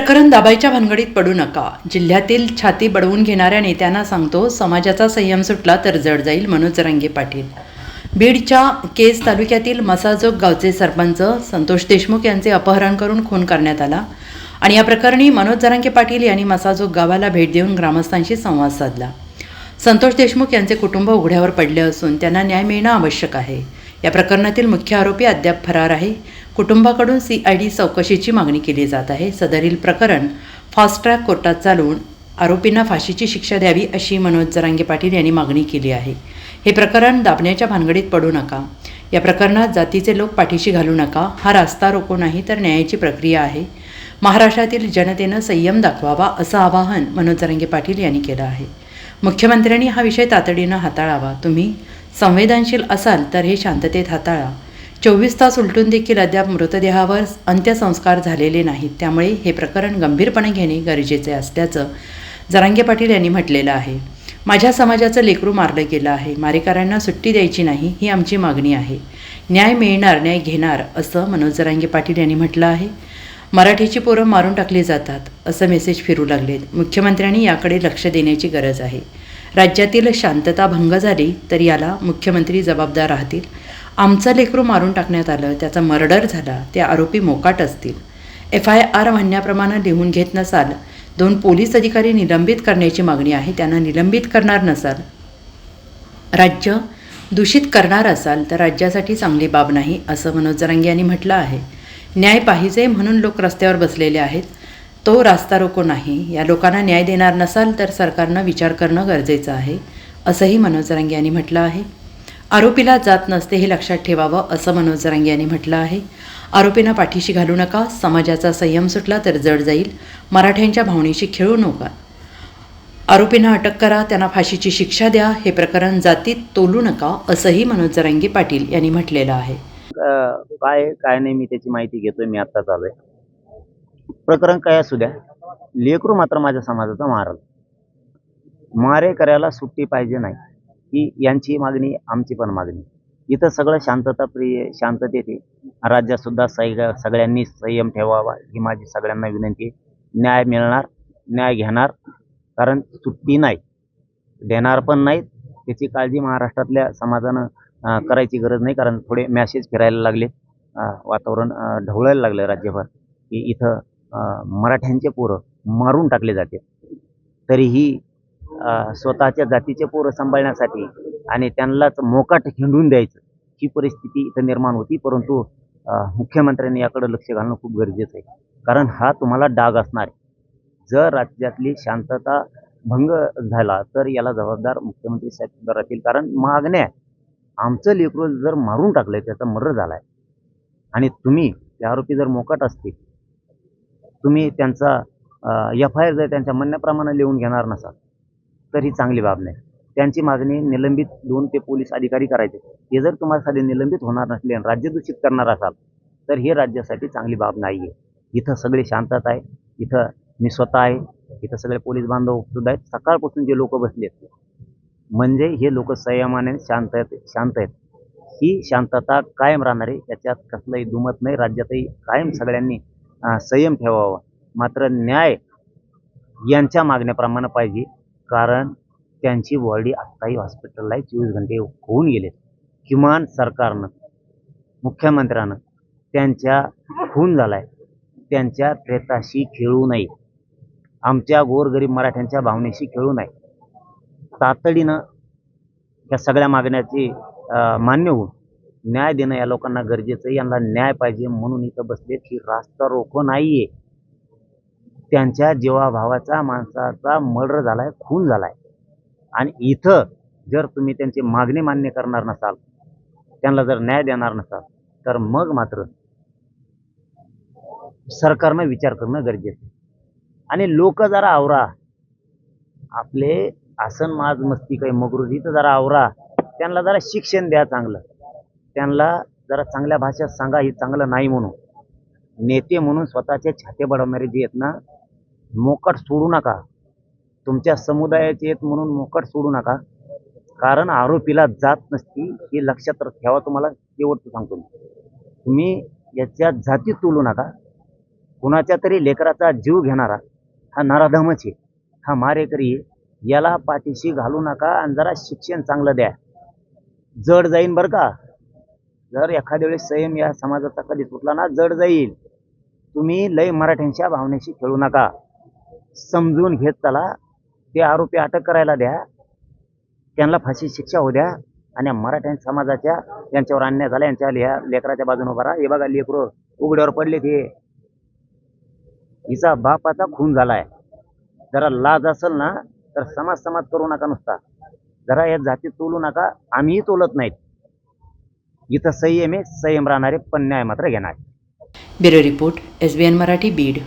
प्रकरण दाबायच्या भानगडीत पडू नका. जिल्ह्यातील छाती बडवून घेणाऱ्या नेत्यांना सांगतो समाजाचा संयम सुटला तर जड जाईल मनोज रंगे पाटील. बीडच्या केज तालुक्यातील मसाजोग गावचे सरपंच संतोष देशमुख यांचे अपहरण करून खून करण्यात आला आणि या प्रकरणी मनोज जरांगे पाटील यांनी मसाजोग गावाला भेट देऊन ग्रामस्थांशी संवाद साधला. संतोष देशमुख यांचे कुटुंब उघड्यावर पडले असून त्यांना न्याय मिळणं आवश्यक आहे. या प्रकरणातील मुख्य आरोपी अद्याप फरार आहे. कुटुंबाकडून सी आय डी चौकशीची मागणी केली जात आहे. सदरील प्रकरण फास्ट ट्रॅक कोर्टात चालवून आरोपींना फाशीची शिक्षा द्यावी अशी मनोज जरांगे पाटील यांनी मागणी केली आहे. हे प्रकरण दाबण्याच्या भानगडीत पडू नका. या प्रकरणात जातीचे लोक पाठीशी घालू नका. हा रास्ता रोको नाही तर न्यायाची प्रक्रिया आहे. महाराष्ट्रातील जनतेनं संयम दाखवावा असं आवाहन मनोज जरांगे पाटील यांनी केलं आहे. मुख्यमंत्र्यांनी हा विषय तातडीनं हाताळावा. तुम्ही संवेदनशील असाल तर हे शांततेत हाताळा. चोवीस तास उलटून देखील अद्याप मृतदेहावर अंत्यसंस्कार झालेले नाहीत. त्यामुळे हे प्रकरण गंभीरपणे घेणे गरजेचे असल्याचं जरांगे पाटील यांनी म्हटलेलं आहे. माझ्या समाजाचं लेकरू मारलं गेलं आहे. मारेकऱ्यांना सुट्टी द्यायची नाही ही आमची मागणी आहे. न्याय मिळणार न्याय घेणार असं मनोज जरांगे पाटील यांनी म्हटलं आहे. मराठीची पोरं मारून टाकली जातात असं मेसेज फिरू लागलेत. मुख्यमंत्र्यांनी याकडे लक्ष देण्याची गरज आहे. राज्यातील शांतता भंग झाली तर याला मुख्यमंत्री जबाबदार राहतील. आमचं लेकरू मारून टाकण्यात आलं त्याचा मर्डर झाला ते आरोपी मोकाट असतील. एफ आय आर म्हणण्याप्रमाणे लिहून घेत नसाल दोन पोलीस अधिकारी निलंबित करण्याची मागणी आहे त्यांना निलंबित करणार नसाल. राज्य दूषित करणार असाल तर राज्यासाठी चांगली बाब नाही असं मनोज जरांगे यांनी म्हटलं आहे. न्याय पाहिजे म्हणून लोक रस्त्यावर बसलेले आहेत. तो रास्ता रोको नाही. या लोकांना न्याय देणार नसाल तर सरकारनं विचार करणं गरजेचं आहे असंही मनोज जरांगे यांनी म्हटलं आहे. आरोपीला जात नसते हे लक्षात ठेवावं असं मनोज जरांगे यांनी म्हटलं आहे. आरोपींना पाठीशी घालू नका समाजाचा संयम सुटला तर जड जाईल मराठ्यांच्या भावनेशी खेळू नका. आरोपींना अटक करा त्यांना फाशीची शिक्षा द्या हे प्रकरण जातीत तोलू नका असंही मनोज जरांगे पाटील यांनी म्हटलेलं आहे. काय काय नाही मी त्याची माहिती घेतोय मी आत्ताच आलोय. प्रकरण काय असू द्या. लेकरू मात्र माझ्या समाजाचा मारल. मारे करायला सुट्टी पाहिजे नाही. ही यांची मागणी आमची पण मागणी. इथं सगळं शांतता प्रिय शांततेत आहे. राज्यात सुद्धा सैग सगळ्यांनी संयम ठेवावा ही माझी सगळ्यांना विनंती न्याय मिळणार न्याय घेणार कारण सुट्टी नाही. देणार पण नाहीत. त्याची काळजी महाराष्ट्रातल्या समाजानं करायची गरज नाही कारण थोडे मॅसेज फिरायला लागले. वातावरण ढवळायला लागलं राज्यभर. की इथं मराठ्यांचे पोरं मारून टाकले जाते. तरीही स्वतःच्या जातीचे पोरं सांभाळण्यासाठी आणि त्यांनाच मोकाट हिंडून द्यायचं ही परिस्थिती इथं निर्माण होती. परंतु मुख्यमंत्र्यांनी याकडे लक्ष घालणं खूप गरजेचं आहे. कारण हा तुम्हाला डाग असणार आहे. जर राज्यातली शांतता भंग झाला तर याला जबाबदार मुख्यमंत्री साहेब राहतील. कारण मागण्या आमचं लेकरू जर मारून टाकलंय त्याचा मर्डर झालाय. आणि तुम्ही ते आरोपी जर मोकाट असतील तुम्ही त्यांचा एफ आय आर जर त्यांच्या म्हणण्याप्रमाणे लिहून घेणार नसाल तर ही चांगली बाब नाही. त्यांची मागणी निलंबित दोन ते पोलीस अधिकारी करायचे. हे जर तुम्हाला निलंबित होणार नसले आणि राज्य दूषित करणार असाल तर हे राज्यासाठी चांगली बाब नाही आहे इथं सगळे शांतता आहे. इथं मी स्वतः आहे. इथं सगळे पोलीस बांधव सुद्धा आहेत. सकाळपासून जे लोक बसलेत म्हणजे हे लोक संयमाने शांत आहेत शांत आहेत. ही शांतता कायम राहणार आहे त्याच्यात कसलंही दुमत नाही. राज्यातही कायम सगळ्यांनी संयम ठेवावा. मात्र न्याय यांच्या मागण्याप्रमाणे पाहिजे. कारण त्यांची बॉडी आत्ताही हॉस्पिटलला चोवीस घंटे होऊन गेले किमान सरकारनं मुख्यमंत्र्यानं त्यांच्या खून झालाय. त्यांच्या प्रेताशी खेळू नये. आमच्या गोरगरीब मराठ्यांच्या भावनेशी खेळू नये. तातडीनं या सगळ्या मागण्याची मान्य होऊन न्याय देणं या लोकांना गरजेचं आहे. यांना न्याय पाहिजे म्हणून इथं बसले की रास्ता रोको नाहीये. त्यांच्या जीवाभावाचा माणसाचा मर्डर झालाय खून झालाय. आणि इथं जर तुम्ही त्यांची मागणी मान्य करणार नसाल त्यांना जर न्याय देणार नसाल तर मग मात्र सरकारनं विचार करणं गरजेचं आणि लोक जरा आवरा. आपले आसन माज मस्ती काही मगरूर इथं जरा आवरा. त्यांना जरा शिक्षण द्या चांगलं. त्यांना जरा चांगल्या भाषेत सांगा हे चांगलं नाही म्हणून. नेते म्हणून स्वतःचे छाते बडवणारे जे आहेत ना मोकट सोडू नका. तुमच्या समुदायाचे आहेत म्हणून मोकट सोडू नका. कारण आरोपीला जात नसती हे लक्षात ठेवा तुम्हाला शेवटचं सांगतो मी. तुम्ही याच्या जाती तोलू नका. कुणाच्या तरी लेकराचा जीव घेणारा हा नराधमच आहे. हा मारेकरी याला पाठीशी घालू नका आणि जरा शिक्षण चांगलं द्या. जड जाईन बरं का? जर एखाद्या वेळेस संयम या समाजाचा कधी सुटला ना जड जाईल. तुम्ही लय मराठ्यांच्या भावनेशी खेळू नका. समजून घेत चला. ते आरोपी अटक करायला द्या. त्यांना फाशी शिक्षा होऊ द्या. आणि मराठ्यां समाजाच्या यांच्यावर अन्याय झाला यांच्या लिहा लेकराच्या बाजूने उभा राहा. हे बघा लेकर उघड्यावर पडले ते हिचा बापाचा खून झालाय. जरा लाज असेल ना तर समाज समाज करू नका नुसता. जरा या जाती तोलू नका. आम्हीही तोलत नाहीत. इथं संयम आहे संयम राहणारे पण न्याय मात्र घेणार. Bureau report S B N Marathi Beed.